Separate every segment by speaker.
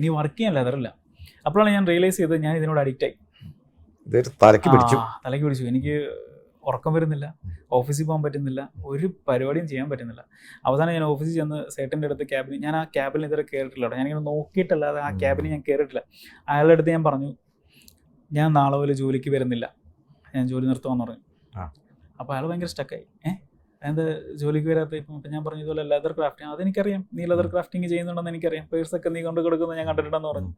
Speaker 1: ഇനി വർക്ക് ചെയ്യാൻ ലെതറില്ല അപ്പോഴാണ് ഞാൻ റിയലൈസ് ചെയ്തത് ഞാൻ ഇതിനോട് അഡിക്റ്റ് ആയി.
Speaker 2: തലക്ക് പിടിച്ചു.
Speaker 1: തലക്ക് തലയ്ക്ക് പിടിച്ചു. എനിക്ക് ഉറക്കം വരുന്നില്ല. ഓഫീസിൽ പോകാൻ പറ്റുന്നില്ല. ഒരു പരിപാടിയും ചെയ്യാൻ പറ്റുന്നില്ല. അവസാനം ഞാൻ ഓഫീസിൽ ചെന്ന് സേട്ടന്റെ അടുത്ത് ക്യാബിന് ഞാൻ ആ ക്യാബിൽ ഇതുവരെ കയറിയിട്ടില്ല കേട്ടോ. ഞാനിങ്ങനെ നോക്കിയിട്ടല്ലാതെ ആ. ക്യാബിന് ഞാൻ കയറിയിട്ടില്ല അയാളുടെ അടുത്ത് ഞാൻ പറഞ്ഞു ഞാൻ നാളെ പോലെ ജോലിക്ക് വരുന്നില്ല. ഞാൻ ജോലി നിർത്തുമെന്ന് പറഞ്ഞു. അപ്പോൾ അയാൾ ഭയങ്കര സ്റ്റക്കായി ഏഹ് എന്താ ജോലിക്ക് വരാത്ത ഇപ്പം ഇപ്പം ഞാൻ പറഞ്ഞതുപോലെ ലെതർ ക്രാഫ്റ്റിംഗ് അതെനിക്കറിയാം. നീ ലെതർ ക്രാഫ്റ്റിംഗ് ചെയ്യുന്നുണ്ടെന്ന് എനിക്കറിയാം. പേഴ്സൊക്കെ നീ കൊണ്ട് കൊടുക്കുന്നത് ഞാൻ കണ്ടിട്ടുണ്ടെന്ന് പറഞ്ഞു.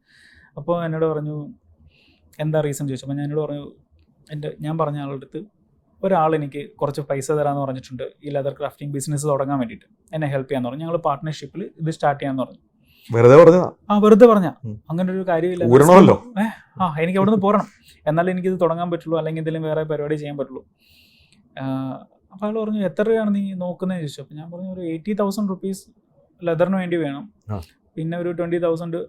Speaker 1: അപ്പോൾ എന്നോട് പറഞ്ഞു എന്താ റീസൺ ചോദിച്ചു. അപ്പോൾ ഞാൻ എന്നോട് പറഞ്ഞു എന്റെ ഞാൻ പറഞ്ഞ ആളുടെ അടുത്ത് ഒരാൾ എനിക്ക് കുറച്ച് പൈസ തരാമെന്ന് പറഞ്ഞിട്ടുണ്ട് ഈ ലെതർ ക്രാഫ്റ്റിംഗ് ബിസിനസ് തുടങ്ങാൻ വേണ്ടിയിട്ട്. എന്നെ ഹെൽപ്പ് ചെയ്യാന്ന് പറഞ്ഞു. ഞങ്ങൾ പാർട്ട്ണർഷിപ്പിൽ ഇത് സ്റ്റാർട്ട് ചെയ്യാന്ന് പറഞ്ഞു.
Speaker 2: വെറുതെ പറഞ്ഞു
Speaker 1: ആ വെറുതെ പറഞ്ഞ. അങ്ങനെ ഒരു കാര്യമില്ല. ആ എനിക്ക് അവിടെ നിന്ന് പോരണം. എന്നാലേ എനിക്കിത് തുടങ്ങാൻ പറ്റുള്ളൂ. അല്ലെങ്കിൽ എന്തെങ്കിലും വേറെ പരിപാടി ചെയ്യാൻ പറ്റുള്ളൂ. അപ്പോൾ അയാൾ പറഞ്ഞു എത്ര രൂപയാണ് നീ നോക്കുന്നത് ചോദിച്ചു. അപ്പോൾ ഞാൻ പറഞ്ഞു ഒരു എയ്റ്റി തൗസൻഡ് റുപ്പീസ് ലെതറിന് വേണ്ടി വേണം. പിന്നെ ഒരു ട്വന്റി തൗസൻഡ്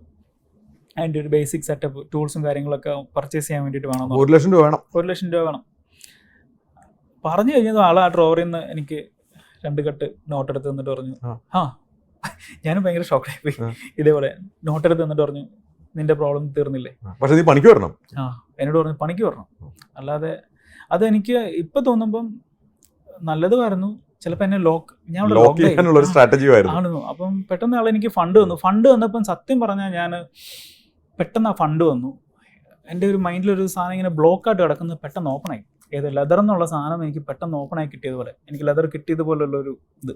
Speaker 1: അതിന്റെ ഒരു ബേസിക് സെറ്റപ്പ് ടൂൾസും കാര്യങ്ങളൊക്കെ പർച്ചേസ് ചെയ്യാൻ വേണ്ടിയിട്ട് വേണം
Speaker 2: ഒരു ലക്ഷം രൂപ വേണം.
Speaker 1: ഒരു ലക്ഷം രൂപ വേണം. പറഞ്ഞു കഴിഞ്ഞത് ആൾ ആ ഡ്രോവറിൽ നിന്ന് എനിക്ക് രണ്ട് കെട്ട് നോട്ട് എടുത്ത് തന്നിട്ട് പറഞ്ഞു
Speaker 2: ആ.
Speaker 1: ഞാൻ ഞാനും ഭയങ്കര ഷോക്കായി പോയി. ഇതേപോലെ നോട്ട് എടുത്ത് തന്നിട്ട് പറഞ്ഞു നിന്റെ പ്രോബ്ലം തീർന്നില്ലേ?
Speaker 2: പക്ഷേ നീ പണിക്ക് വരണം.
Speaker 1: ആ. എന്നോട് പറഞ്ഞു പണിക്ക് വരണം. അല്ലാതെ അത് എനിക്ക് ഇപ്പൊ തോന്നുമ്പം നല്ലതുമായിരുന്നു. ചിലപ്പോൾ എന്നെ ലോക്ക് ഞാൻ
Speaker 2: ലോക്ക് ചെയ്യാനുള്ള ഒരു സ്ട്രാറ്റജി ആയിരുന്നു.
Speaker 1: അപ്പം പെട്ടെന്ന് ആൾ എനിക്ക് ഫണ്ട് വന്നു ഫണ്ട് വന്നപ്പം സത്യം പറഞ്ഞാൽ ഞാൻ പെട്ടെന്ന് ആ ഫണ്ട് വന്നു. എന്റെ ഒരു മൈൻഡിലൊരു സാധനം ഇങ്ങനെ ബ്ലോക്കായിട്ട് കിടക്കുന്നത് പെട്ടെന്ന് ഓപ്പൺ ആയി. ഏത് ലെതർ എന്നുള്ള സാധനം എനിക്ക് പെട്ടെന്ന് ഓപ്പൺ ആയി കിട്ടിയതുപോലെ എനിക്ക് ലെതർ കിട്ടിയതുപോലുള്ള ഒരു ഇത്.